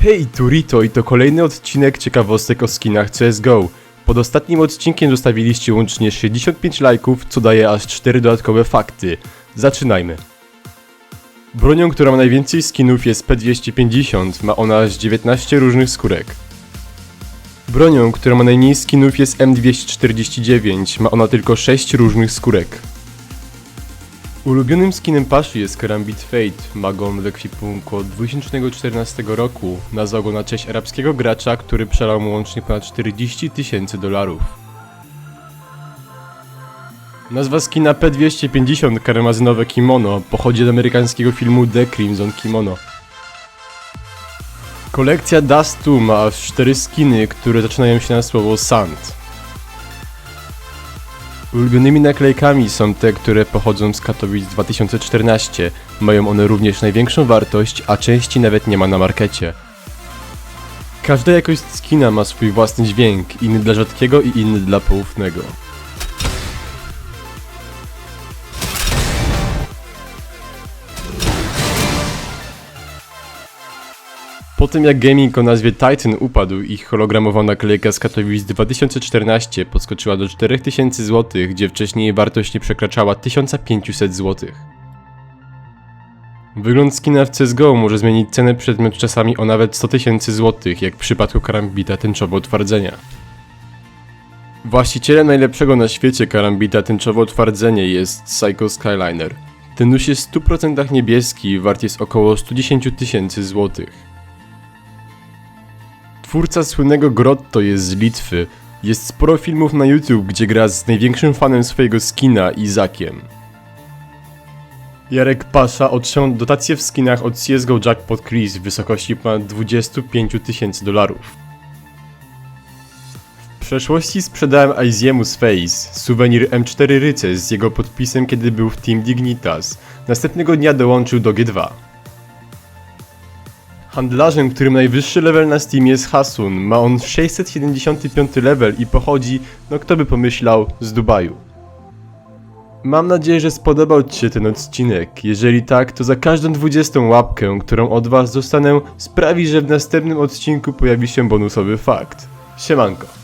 Hej, Turito i to kolejny odcinek ciekawostek o skinach CSGO. Pod ostatnim odcinkiem zostawiliście łącznie 65 lajków, co daje aż 4 dodatkowe fakty. Zaczynajmy. Bronią, która ma najwięcej skinów jest P250, ma ona aż 19 różnych skórek. Bronią, która ma najmniej skinów jest M249, ma ona tylko 6 różnych skórek. Ulubionym skinem Paszy jest Karambit Fate. Ma go on w ekwipunku od 2014 roku. Nazwał go na cześć arabskiego gracza, który przelał mu łącznie ponad 40 tysięcy dolarów. Nazwa skina P250 karmazynowe kimono pochodzi od amerykańskiego filmu The Crimson Kimono. Kolekcja Dustu ma aż 4 skiny, które zaczynają się na słowo Sand. Ulubionymi naklejkami są te, które pochodzą z Katowic 2014. Mają one również największą wartość, a części nawet nie ma na markecie. Każda jakość skina ma swój własny dźwięk, inny dla rzadkiego i inny dla poufnego. Po tym jak gaming o nazwie Titan upadł, ich hologramowa naklejka z Katowic 2014 podskoczyła do 4000 zł, gdzie wcześniej wartość nie przekraczała 1500 zł. Wygląd skina w CSGO może zmienić cenę przedmiotu czasami o nawet 100 tysięcy złotych, jak w przypadku karambita tęczowo utwardzenia. Właścicielem najlepszego na świecie karambita tęczowo utwardzenie jest Psycho Skyliner. Ten nóż jest w 100% niebieski i wart jest około 110 tysięcy złotych. Twórca słynnego Grotto jest z Litwy. Jest sporo filmów na YouTube, gdzie gra z największym fanem swojego skina, Izakiem. Jarek Pasza otrzymał dotację w skinach od CSGO Jackpot Crease w wysokości ponad 25 tysięcy dolarów. W przeszłości sprzedałem Aiziemu Face, suwenir M4 Ryce z jego podpisem kiedy był w Team Dignitas. Następnego dnia dołączył do G2. Handlarzem, którym najwyższy level na Steam jest Hasun. Ma on 675 level i pochodzi, no kto by pomyślał, z Dubaju. Mam nadzieję, że spodobał Ci się ten odcinek. Jeżeli tak, to za każdą 20 łapkę, którą od Was dostanę, sprawi, że w następnym odcinku pojawi się bonusowy fakt. Siemanko.